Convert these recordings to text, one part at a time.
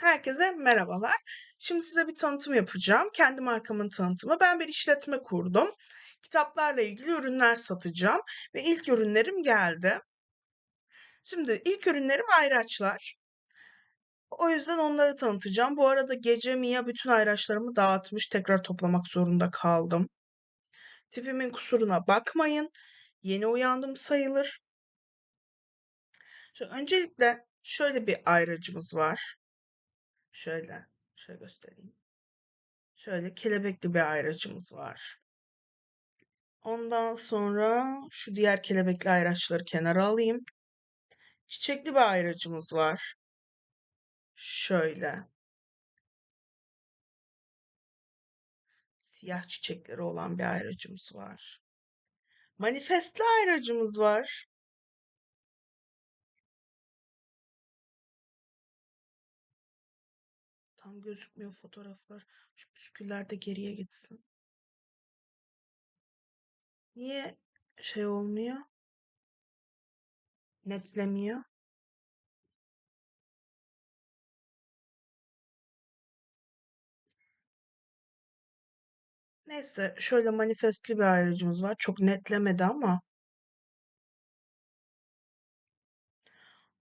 Herkese merhabalar. Şimdi size bir tanıtım yapacağım. Kendi markamın tanıtımı. Ben bir işletme kurdum. Kitaplarla ilgili ürünler satacağım ve ilk ürünlerim geldi. Şimdi ilk ürünlerim ayraçlar. O yüzden onları tanıtacağım. Bu arada gece Mia bütün ayraçlarımı dağıtmış. Tekrar toplamak zorunda kaldım. Tipimin kusuruna bakmayın. Yeni uyandım sayılır. Şimdi öncelikle şöyle bir ayracımız var. Şöyle, şöyle göstereyim. Şöyle kelebekli bir ayracımız var. Ondan sonra şu diğer kelebekli ayraçları kenara alayım. Çiçekli bir ayracımız var. Şöyle. Siyah çiçekleri olan bir ayracımız var. Manifestli ayracımız var. Tam gözükmüyor fotoğraflar. Şu püsküller de geriye gitsin. Niye şey olmuyor? Netlemiyor. Neyse şöyle manifestli bir ayrıcımız var. Çok netlemedi ama.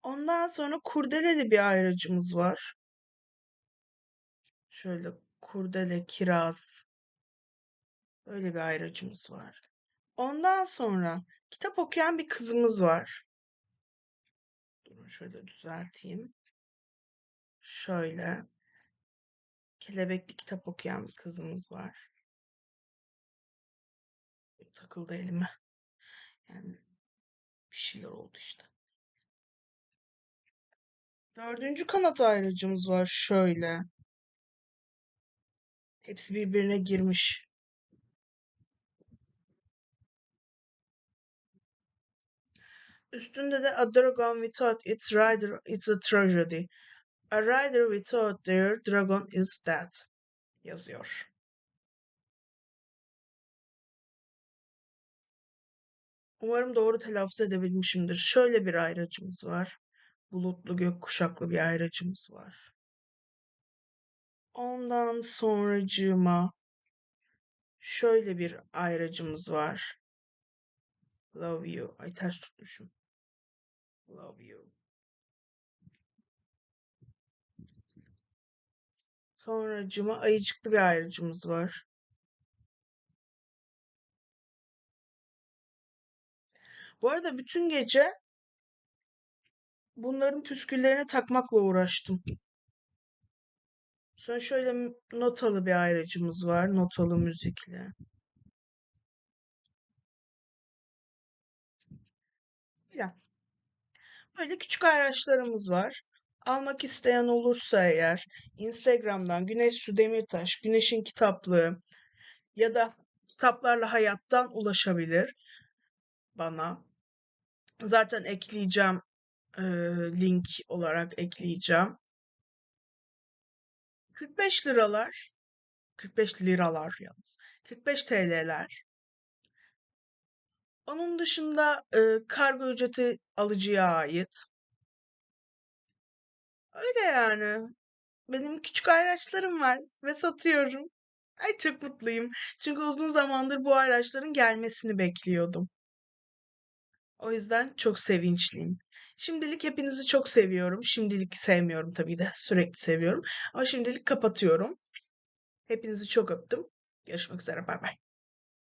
Ondan sonra kurdeleli bir ayrıcımız var. Şöyle kurdele, kiraz. Böyle bir ayrıcımız var. Ondan sonra kitap okuyan bir kızımız var. Durun şöyle düzelteyim. Şöyle. Kelebekli kitap okuyan bir kızımız var. Takıldı elime. Yani bir şeyler oldu işte. Dördüncü kanat ayrıcımız var şöyle. Hepsi birbirine girmiş. Üstünde de A Dragon Without Its Rider is a Tragedy. A Rider Without Their Dragon is Dead yazıyor. Umarım doğru telaffuz edebilmişimdir. Şöyle bir ayracımız var. Bulutlu gök kuşaklı bir ayracımız var. Ondan sonracığıma şöyle bir ayracımız var. Love you. Ay ters tutmuşum. Love you. Sonracığıma ayıcıklı bir ayracımız var. Bu arada bütün gece bunların püsküllerini takmakla uğraştım. Sonra şöyle notalı bir ayracımız var. Notalı müzikle. Ya. Böyle küçük araçlarımız var. Almak isteyen olursa eğer Instagram'dan Güneş Su Demirtaş, Güneş'in kitaplığı ya da kitaplarla hayattan ulaşabilir bana. Zaten ekleyeceğim e, link olarak ekleyeceğim. 45 liralar 45 liralar yalnız. 45 TL'ler. Onun dışında e, kargo ücreti alıcıya ait. Öyle yani. Benim küçük araçlarım var ve satıyorum. Ay çok mutluyum. Çünkü uzun zamandır bu araçların gelmesini bekliyordum. O yüzden çok sevinçliyim. Şimdilik hepinizi çok seviyorum. Şimdilik sevmiyorum tabii de. Sürekli seviyorum. Ama şimdilik kapatıyorum. Hepinizi çok öptüm. Görüşmek üzere. Bay bay.